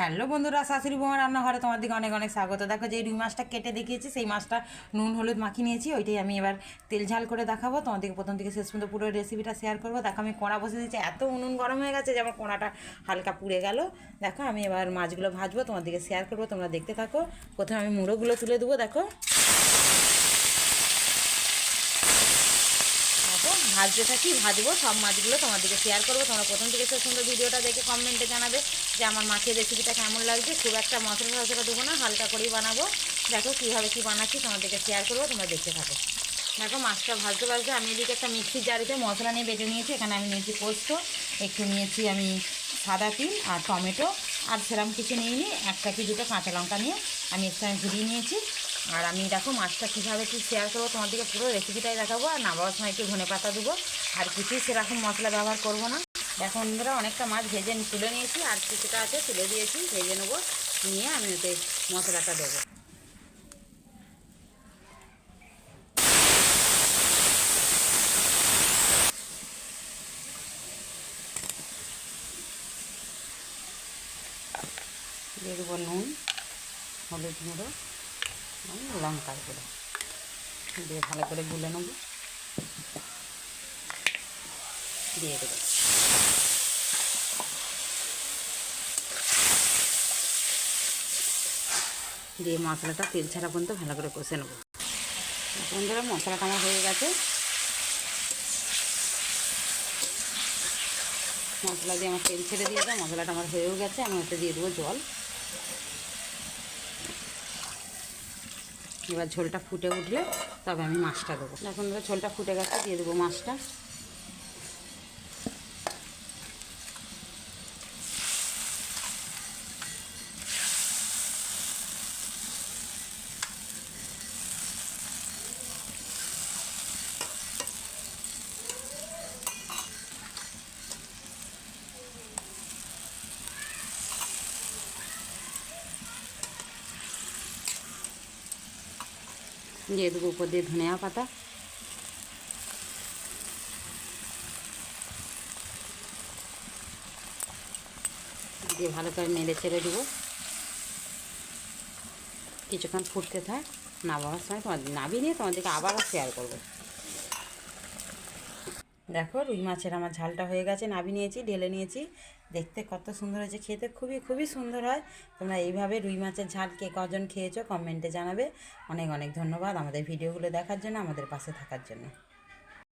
Hello বন্ধুরা, শাশুড়ি বোমা রান্নাঘরে দিকে অনেক অনেক স্বাগত। দেখো যে রুই মাছটা কেটে দেখিয়েছি, সেই মাছটা নুন, হলুদ মাখিয়ে নিয়েছি, ওইটাই আমি এবার তেল ঝাল করে দেখাবো। তোমাদেরকে প্রথম থেকে শেষ পর্যন্ত পুরো রেসিপিটা শেয়ার করব। দেখো আমি কড়া বসে দিয়েছি এত উনুন গরম হয়ে গেছে যে আমার কড়াটা হালকা পুড়ে গেল। দেখো আমি এবার মাছগুলো ভাজবো, তোমাদেরকে শেয়ার করব, তোমরা দেখতে থাকো। প্রথমে আমি মুড়োগুলো তুলে দেবো, দেখো দেখো ভাজতে থাকি, ভাজবো, সব মাছগুলো তোমাদেরকে শেয়ার করব। তোমরা প্রথম থেকে শেষ সুন্দর ভিডিওটা দেখে কমেন্টে জানাবে যে আমার মাছের রেসিপিটা কেমন লাগছে। খুব একটা মশলা টশলা দেবো না, হালকা করেই বানাবো। দেখো কীভাবে কী বানাচ্ছি তোমাদেরকে শেয়ার করব, তোমরা দেখতে থাকো। দেখো মাছটা ভাজতে ভাজতে আমি এদিকে একটা মিক্সির জারিতে মশলা নিয়ে বেটে নিয়েছি। এখানে আমি নিয়েছি পোস্ত, একটু নিয়েছি আমি সাদা তিল আর টমেটো। আর সেরকম কিছু নিইনি একটা কি দুটো কাঁচা লঙ্কা নিয়ে আমি একটু ঘুরিয়ে নিয়েছি। আর আমি দেখো মাছটা কীভাবে কী শেয়ার করব তোমাদেরকে পুরো রেসিপিটাই দেখাবো, আর নামাবার সময় একটু ধনে পাতা দেবো। আর কিছুই সেরকম মশলা ব্যবহার করব না। দেখো বন্ধুরা, অনেকটা মাছ ভেজে তুলে নিয়েছি, আর কিছুটা আছে তুলে দিয়েছি, ভেজে নেব। নিয়ে আমি ওতে মশলাটা দেবো। দিয়ে দেবো নুন, হলুদ গুঁড়ো। লঙ্কার গুঁড়ো। দিয়ে ভালো করে গুলে নেব। দিয়ে দেবো। দিয়ে মশলাটা তেল ছাড়া পর্যন্ত ভালো করে কষে নেব। বন্ধুরা, মশলাটা আমার হয়ে গেছে। মশলা দিয়ে আমার তেল ছেড়ে দিয়ে দেবো মশলাটা আমার হয়েও গেছে। আমি ওতে দিয়ে দেবো জল। এবার ঝোলটা ফুটে উঠলে তবে আমি মাছটা দেবো। এখন ঝোলটা ফুটে গেছে, দিয়ে দেবো মাছটা। দিয়ে দেবো উপর দিয়ে ধনিয়া পাতা দিয়ে ভালো করে নেড়ে ছেড়ে দেবো কিছুক্ষণ ফুটতে থাক নামাবার সময় তোমাদের নাবিয়ে নিয়ে তোমাদেরকে আবারও শেয়ার করব দেখো রুই মাছের আমার ঝালটা হয়ে গেছে, নাবি নিয়েছি, ঢেলে নিয়েছি। দেখতে কত সুন্দর হয়েছে, খেতে খুবই খুবই সুন্দর হয়। তোমরা এইভাবে রুই মাছের ঝাল কে কজন খেয়েছো কমেন্টে জানাবে। অনেক অনেক ধন্যবাদ আমাদের ভিডিওগুলো দেখার জন্য, আমাদের পাশে থাকার জন্য।